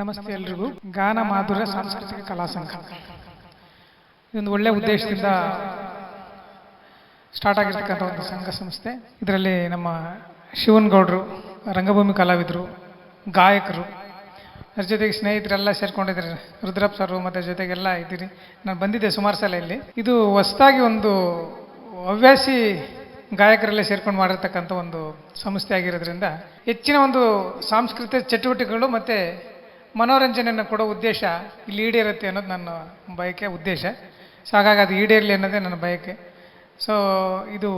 ನಮಸ್ತೆ ಎಲ್ರಿಗೂ. ಗಾನ ಮಾಧುರ್ಯ ಸಾಂಸ್ಕೃತಿಕ ಕಲಾ ಸಂಘ. ಇದೊಂದು ಒಳ್ಳೆ ಉದ್ದೇಶದಿಂದ ಸ್ಟಾರ್ಟ್ ಆಗಿರ್ತಕ್ಕಂಥ ಒಂದು ಸಂಘ ಸಂಸ್ಥೆ. ಇದರಲ್ಲಿ ನಮ್ಮ ಶಿವನ್ಗೌಡರು ರಂಗಭೂಮಿ ಕಲಾವಿದರು ಗಾಯಕರು. ಅದ್ರ ಜೊತೆಗೆ ಸ್ನೇಹಿತರೆಲ್ಲ ಸೇರ್ಕೊಂಡಿದ್ದಾರೆ. ರುದ್ರಪ್ಪ ಸರ್ ಮತ್ತು ಜೊತೆಗೆಲ್ಲ ಇದ್ದೀರಿ. ನಾನು ಬಂದಿದ್ದೆ ಸುಮಾರು ಸಲ ಇಲ್ಲಿ. ಇದು ಹೊಸದಾಗಿ ಒಂದು ಹವ್ಯಾಸಿ ಗಾಯಕರಲ್ಲೇ ಸೇರ್ಕೊಂಡು ಮಾಡಿರ್ತಕ್ಕಂಥ ಒಂದು ಸಂಸ್ಥೆ ಆಗಿರೋದ್ರಿಂದ ಹೆಚ್ಚಿನ ಒಂದು ಸಾಂಸ್ಕೃತಿಕ ಚಟುವಟಿಕೆಗಳು ಮತ್ತು ಮನೋರಂಜನೆಯನ್ನು ಕೊಡೋ ಉದ್ದೇಶ ಇಲ್ಲಿ ಈಡೇರುತ್ತೆ ಅನ್ನೋದು ನನ್ನ ಬಯಕೆ, ಉದ್ದೇಶ. ಸೊ ಹಾಗಾಗಿ ಅದು ಈಡೇರಲಿ ಅನ್ನೋದೇ ನನ್ನ ಬಯಕೆ. ಸೊ ಇದು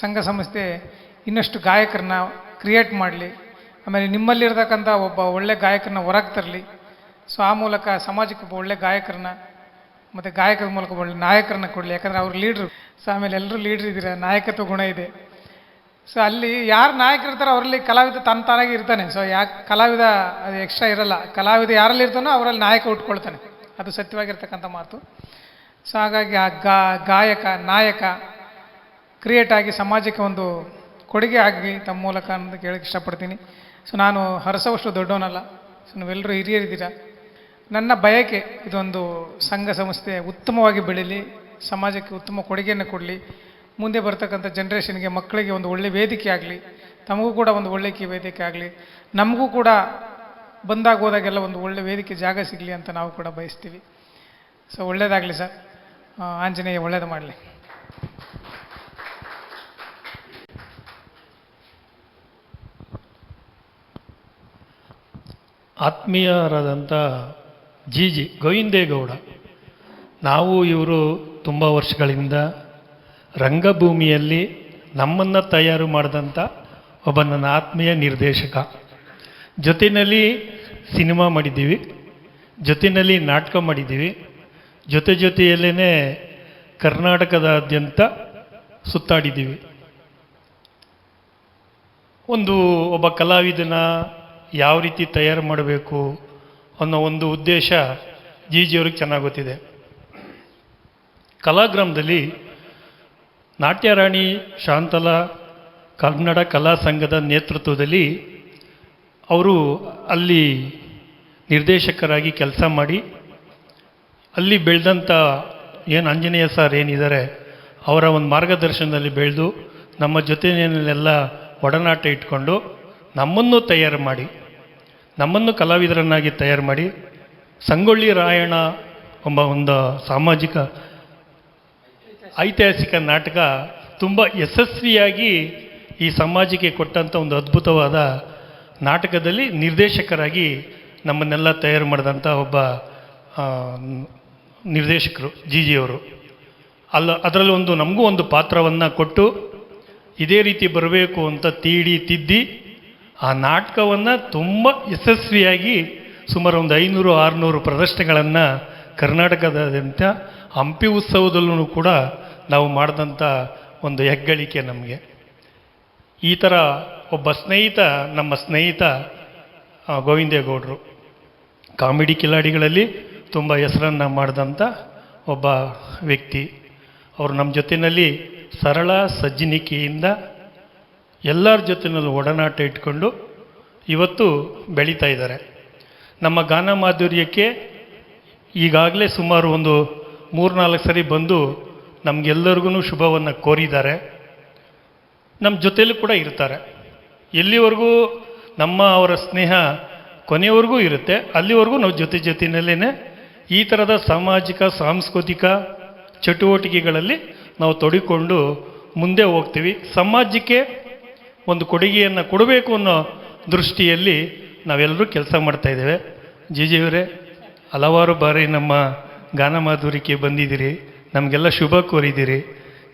ಸಂಘ ಸಂಸ್ಥೆ ಇನ್ನಷ್ಟು ಗಾಯಕರನ್ನ ಕ್ರಿಯೇಟ್ ಮಾಡಲಿ. ಆಮೇಲೆ ನಿಮ್ಮಲ್ಲಿರ್ತಕ್ಕಂಥ ಒಬ್ಬ ಒಳ್ಳೆ ಗಾಯಕರನ್ನ ಹೊರಗೆ ತರಲಿ. ಸೊ ಆ ಮೂಲಕ ಸಮಾಜಕ್ಕೆ ಒಬ್ಬ ಒಳ್ಳೆ ಗಾಯಕರನ್ನ, ಮತ್ತು ಗಾಯಕರ ಮೂಲಕ ಒಳ್ಳೆ ನಾಯಕರನ್ನ ಕೊಡಲಿ. ಯಾಕಂದರೆ ಅವ್ರು ಲೀಡ್ರು ಸೊ ಆಮೇಲೆ ಎಲ್ಲರೂ ಲೀಡ್ರ್ ಇದ್ದೀರ, ನಾಯಕತ್ವ ಗುಣ ಇದೆ. ಸೊ ಅಲ್ಲಿ ಯಾರು ನಾಯಕ ಇರ್ತಾರೋ ಅವರಲ್ಲಿ ಕಲಾವಿದ ತನ್ನ ತಾನಾಗಿ ಇರ್ತಾನೆ. ಸೊ ಯಾಕೆ ಕಲಾವಿದ ಅದು ಎಕ್ಸ್ಟ್ರಾ ಇರಲ್ಲ. ಕಲಾವಿದ ಯಾರಲ್ಲಿ ಇರ್ತಾನೋ ಅವರಲ್ಲಿ ನಾಯಕ ಉಟ್ಕೊಳ್ತಾನೆ. ಅದು ಸತ್ಯವಾಗಿರ್ತಕ್ಕಂಥ ಮಾತು. ಸೊ ಹಾಗಾಗಿ ಆ ಗಾ, ಗಾಯಕ, ನಾಯಕ ಕ್ರಿಯೇಟ್ ಆಗಿ ಸಮಾಜಕ್ಕೆ ಒಂದು ಕೊಡುಗೆ ಆಗಿ ತಮ್ಮ ಮೂಲಕ ಅಂತ ಕೇಳಕ್ಕೆ ಇಷ್ಟಪಡ್ತೀನಿ. ಸೊ ನಾನು ಹರಸವಷ್ಟು ದೊಡ್ಡವನಲ್ಲ. ಸೊ ನೀವೆಲ್ಲರೂ ಹಿರಿಯರಿದ್ದೀರಾ. ನನ್ನ ಬಯಕೆ ಇದೊಂದು ಸಂಘ ಸಂಸ್ಥೆ ಉತ್ತಮವಾಗಿ ಬೆಳೀಲಿ, ಸಮಾಜಕ್ಕೆ ಉತ್ತಮ ಕೊಡುಗೆಯನ್ನು ಕೊಡಲಿ. ಮುಂದೆ ಬರ್ತಕ್ಕಂಥ ಜನ್ರೇಷನ್ಗೆ ಮಕ್ಕಳಿಗೆ ಒಂದು ಒಳ್ಳೆ ವೇದಿಕೆ ಆಗಲಿ, ತಮಗೂ ಕೂಡ ಒಂದು ಒಳ್ಳೆ ವೇದಿಕೆ ಆಗಲಿ, ನಮಗೂ ಕೂಡ ಬಂದಾಗ ಹೋದಾಗೆಲ್ಲ ಒಂದು ಒಳ್ಳೆ ವೇದಿಕೆ ಜಾಗ ಸಿಗಲಿ ಅಂತ ನಾವು ಕೂಡ ಬಯಸ್ತೀವಿ. ಸೊ ಒಳ್ಳೆಯದಾಗಲಿ ಸರ್. ಆಂಜನೇಯ ಒಳ್ಳೇದು ಮಾಡಲಿ. ಆತ್ಮೀಯರಾದಂಥ ಜಿ ಜಿ ಗೋವಿಂದೇಗೌಡ, ನಾವು ಇವರು ತುಂಬ ವರ್ಷಗಳಿಂದ ರಂಗಭೂಮಿಯಲ್ಲಿ ನಮ್ಮನ್ನು ತಯಾರು ಮಾಡಿದಂಥ ಒಬ್ಬ ನನ್ನ ಆತ್ಮೀಯ ನಿರ್ದೇಶಕ. ಜೊತೆಯಲ್ಲಿ ಸಿನಿಮಾ ಮಾಡಿದ್ದೀವಿ. ಜೊತೆಯಲ್ಲಿ ನಾಟಕ ಮಾಡಿದ್ದೀವಿ. ಜೊತೆ ಜೊತೆಯಲ್ಲೇ ಕರ್ನಾಟಕದಾದ್ಯಂತ ಸುತ್ತಾಡಿದ್ದೀವಿ. ಒಂದು ಒಬ್ಬ ಕಲಾವಿದನ ಯಾವ ರೀತಿ ತಯಾರು ಮಾಡಬೇಕು ಅನ್ನೋ ಒಂದು ಉದ್ದೇಶ ಜಿ ಜಿಯವ್ರಿಗೆ ಚೆನ್ನಾಗಿ ಗೊತ್ತಿದೆ. ಕಲಾಗ್ರಾಮದಲ್ಲಿ ನಾಟ್ಯರಾಣಿ ಶಾಂತಲಾ ಕನ್ನಡ ಕಲಾ ಸಂಘದ ನೇತೃತ್ವದಲ್ಲಿ ಅವರು ಅಲ್ಲಿ ನಿರ್ದೇಶಕರಾಗಿ ಕೆಲಸ ಮಾಡಿ, ಅಲ್ಲಿ ಬೆಳೆದಂಥ ಏನು ಆಂಜನೇಯ ಸರ್ ಏನಿದ್ದಾರೆ ಅವರ ಒಂದು ಮಾರ್ಗದರ್ಶನದಲ್ಲಿ ಬೆಳೆದು ನಮ್ಮ ಜೊತೆಯಲ್ಲೆಲ್ಲ ಒಡನಾಟ ಇಟ್ಕೊಂಡು ನಮ್ಮನ್ನು ತಯಾರು ಮಾಡಿ, ನಮ್ಮನ್ನು ಕಲಾವಿದರನ್ನಾಗಿ ತಯಾರು ಮಾಡಿ, ಸಂಗೊಳ್ಳಿ ರಾಯಣ್ಣ ಎಂಬ ಒಂದು ಸಾಮಾಜಿಕ ಐತಿಹಾಸಿಕ ನಾಟಕ ತುಂಬ ಯಶಸ್ವಿಯಾಗಿ ಈ ಸಮಾಜಕ್ಕೆ ಕೊಟ್ಟಂಥ ಒಂದು ಅದ್ಭುತವಾದ ನಾಟಕದಲ್ಲಿ ನಿರ್ದೇಶಕರಾಗಿ ನಮ್ಮನ್ನೆಲ್ಲ ತಯಾರು ಮಾಡಿದಂಥ ಒಬ್ಬ ನಿರ್ದೇಶಕರು ಜಿ ಜಿಯವರು ಅಲ್ಲ, ಅದರಲ್ಲಿ ಒಂದು ನಮಗೂ ಒಂದು ಪಾತ್ರವನ್ನು ಕೊಟ್ಟು ಇದೇ ರೀತಿ ಬರಬೇಕು ಅಂತ ತೀಡಿ ತಿದ್ದಿ ಆ ನಾಟಕವನ್ನು ತುಂಬ ಯಶಸ್ವಿಯಾಗಿ ಸುಮಾರು ಒಂದು ಐನೂರು, ಆರುನೂರು ಪ್ರದರ್ಶನಗಳನ್ನು ಕರ್ನಾಟಕದಾದ್ಯಂತ ಹಂಪಿ ಉತ್ಸವದಲ್ಲೂ ಕೂಡ ನಾವು ಮಾಡಿದಂಥ ಒಂದು ಹೆಗ್ಗಳಿಕೆ ನಮಗೆ. ಈ ಥರ ಒಬ್ಬ ಸ್ನೇಹಿತ, ನಮ್ಮ ಸ್ನೇಹಿತ ಗೋವಿಂದೇಗೌಡರು ಕಾಮಿಡಿ ಕಿಲಾಡಿಗಳಲ್ಲಿ ತುಂಬ ಹೆಸರನ್ನು ಮಾಡಿದಂಥ ಒಬ್ಬ ವ್ಯಕ್ತಿ. ಅವರು ನಮ್ಮ ಜೊತೆಯಲ್ಲಿ ಸರಳ ಸಜ್ಜನಿಕೆಯಿಂದ ಎಲ್ಲರ ಜೊತೆಯಲ್ಲೂ ಒಡನಾಟ ಇಟ್ಕೊಂಡು ಇವತ್ತು ಬೆಳೀತಾ ಇದ್ದಾರೆ. ನಮ್ಮ ಗಾನ ಮಾಧುರ್ಯಕ್ಕೆ ಈಗಾಗಲೇ ಸುಮಾರು ಒಂದು ಮೂರ್ನಾಲ್ಕು ಸರಿ ಬಂದು ನಮಗೆಲ್ಲರಿಗೂ ಶುಭವನ್ನು ಕೋರಿದ್ದಾರೆ. ನಮ್ಮ ಜೊತೆಯಲ್ಲಿ ಕೂಡ ಇರ್ತಾರೆ. ಎಲ್ಲಿವರೆಗೂ ನಮ್ಮ ಅವರ ಸ್ನೇಹ ಕೊನೆಯವರೆಗೂ ಇರುತ್ತೆ. ಅಲ್ಲಿವರೆಗೂ ನಾವು ಜೊತೆ ಜೊತೆಯಲ್ಲೇ ಈ ಥರದ ಸಾಮಾಜಿಕ, ಸಾಂಸ್ಕೃತಿಕ ಚಟುವಟಿಕೆಗಳಲ್ಲಿ ನಾವು ತೊಡಿಕೊಂಡು ಮುಂದೆ ಹೋಗ್ತೀವಿ. ಸಮಾಜಕ್ಕೆ ಒಂದು ಕೊಡುಗೆಯನ್ನು ಕೊಡಬೇಕು ಅನ್ನೋ ದೃಷ್ಟಿಯಲ್ಲಿ ನಾವೆಲ್ಲರೂ ಕೆಲಸ ಮಾಡ್ತಾ ಇದ್ದೇವೆ. ಇವರೇ ಹಲವಾರು ಬಾರಿ ನಮ್ಮ ಗಾನ ಮಾಧುರಿಕೆ ಬಂದಿದ್ದೀರಿ. ನಮಗೆಲ್ಲ ಶುಭ ಕೋರಿದ್ದೀರಿ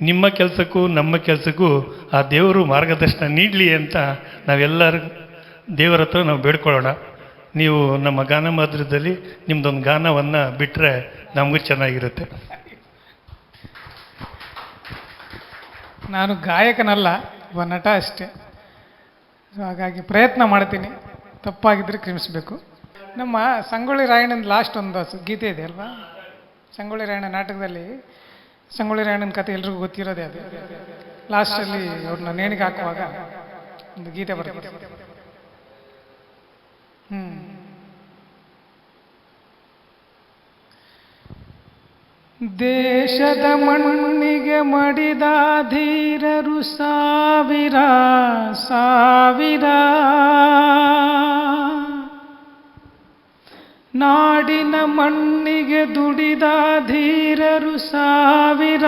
ನಿಮ್ಮ ಕೆಲಸಕ್ಕೂ ನಮ್ಮ ಕೆಲಸಕ್ಕೂ ಆ ದೇವರು ಮಾರ್ಗದರ್ಶನ ನೀಡಲಿ ಅಂತ ನಾವೆಲ್ಲರೂ ದೇವರ ಹತ್ರ ನಾವು ಬೇಡ್ಕೊಳ್ಳೋಣ. ನೀವು ನಮ್ಮ ಗಾನ ಮಾದರಿದಲ್ಲಿ ನಿಮ್ಮದೊಂದು ಗಾನವನ್ನು ಬಿಟ್ಟರೆ ನಮಗೂ ಚೆನ್ನಾಗಿರುತ್ತೆ. ನಾನು ಗಾಯಕನಲ್ಲ, ಒಬ್ಬ ನಟ ಅಷ್ಟೇ. ಸೊ ಹಾಗಾಗಿ ಪ್ರಯತ್ನ ಮಾಡ್ತೀನಿ. ತಪ್ಪಾಗಿದ್ದರೆ ಕ್ಷಮಿಸಬೇಕು. ನಮ್ಮ ಸಂಗೊಳ್ಳಿ ರಾಯಣ್ಣನ ಲಾಸ್ಟ್ ಒಂದು ಗೀತೆ ಇದೆ ಅಲ್ವಾ? ಸಂಗೊಳ್ಳಿ ರಾಯಣ್ಣ ನಾಟಕದಲ್ಲಿ ಸಂಗೊಳ್ಳಿ ರಾಯಣ್ಣನ ಕತೆ ಎಲ್ರಿಗೂ ಗೊತ್ತಿರೋದೇ ಅದು. ಲಾಸ್ಟಲ್ಲಿ ಅವ್ರನ್ನ ನೇಣಿಗೆ ಹಾಕುವಾಗ ಒಂದು ಗೀತೆ ಬರುತ್ತೆ. ಹ್ಞೂ ದೇಶದ ಮಣ್ಣಿಗೆ ಮಡಿದ ಧೀರರು ಸಾವಿರ ಸಾವಿರ. ನಾಡಿನ ಮಣ್ಣಿಗೆ ದುಡಿದ ಧೀರರು ಸಾವಿರ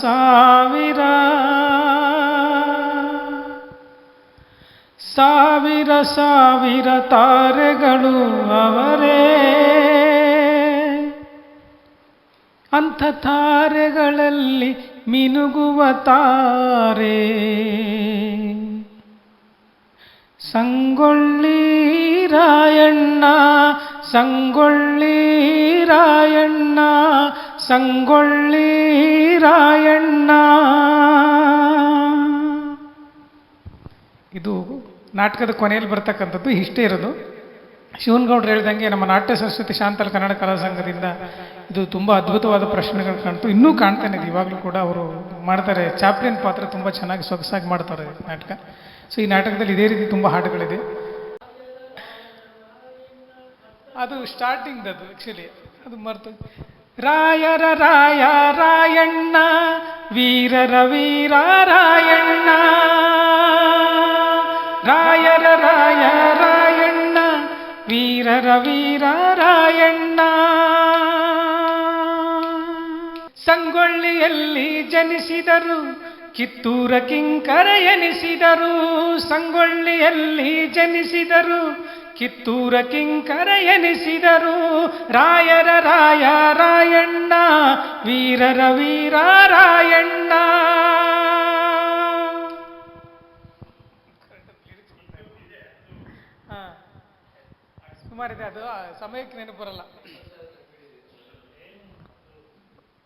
ಸಾವಿರ. ಸಾವಿರ ಸಾವಿರ ತಾರೆಗಳು ಅವರೇ. ಅಂಥ ತಾರೆಗಳಲ್ಲಿ ಮಿನುಗುವ ತಾರೆ. ಸಂಗೊಳ್ಳಿ ರಾಯಣ್ಣ ಸಂಗೊಳ್ಳಿ ರಾಯಣ್ಣ ಸಂಗೊಳ್ಳಿ ರಾಯಣ್ಣ ಇದು ನಾಟಕದ ಕೊನೆಯಲ್ಲಿ ಬರ್ತಕ್ಕಂಥದ್ದು, ಇಷ್ಟೇ ಇರೋದು. ಶಿವನ್ಗೌಡ್ರು ಹೇಳ್ದಂಗೆ ನಮ್ಮ ನಾಟ್ಯ ಸರಸ್ವತಿ ಶಾಂತಲ್ ಕನ್ನಡ ಕಲಾ ಸಂಘದಿಂದ ಇದು ತುಂಬ ಅದ್ಭುತವಾದ ಪ್ರಶ್ನೆಗಳು ಕಾಣ್ತು. ಇನ್ನೂ ಕಾಣ್ತಾನೆ ಇದು ಇವಾಗಲೂ ಕೂಡ ಅವರು ಮಾಡ್ತಾರೆ. ಚಾಪ್ಲಿನ್ ಪಾತ್ರ ತುಂಬ ಚೆನ್ನಾಗಿ ಸೊಗಸಾಗಿ ಮಾಡ್ತಾರೆ ನಾಟಕ. ಸೊ ಈ ನಾಟಕದಲ್ಲಿ ಇದೇ ರೀತಿ ತುಂಬ ಹಾಡುಗಳಿದೆ. ಅದು ಸ್ಟಾರ್ಟಿಂಗ್ ಅದು ಆ್ಯಕ್ಚುಲಿ ಅದು ಮರ್ತು. ರಾಯರ ರಾಯ, ರಾಯಣ್ಣ, ವೀರರ ವೀರ, ರಾಯಣ್ಣ. ರಾಯರ ರಾಯ, ರಾಯಣ್ಣ, ವೀರರ ವೀರ, ರಾಯಣ್ಣ. ಸಂಗೊಳ್ಳಿಯಲ್ಲಿ ಜನಿಸಿದರು ಕಿತ್ತೂರ ಕಿಂಕರ ಎನಿಸಿದರು, ಸಂಗೊಳ್ಳಿಯಲ್ಲಿ ಜನಿಸಿದರು. ಕಿತ್ತೂರ ಕಿಂಕರ ಎನಿಸಿದರು, ರಾಯರ ರಾಯ ರಾಯಣ್ಣ, ವೀರರ ವೀರ ರಾಯಣ್ಣ. ಸುಮಾರಿದೆ ಅದು ಸಮಯಕ್ಕೆ ನೆನಪು ಬರಲ್ಲ.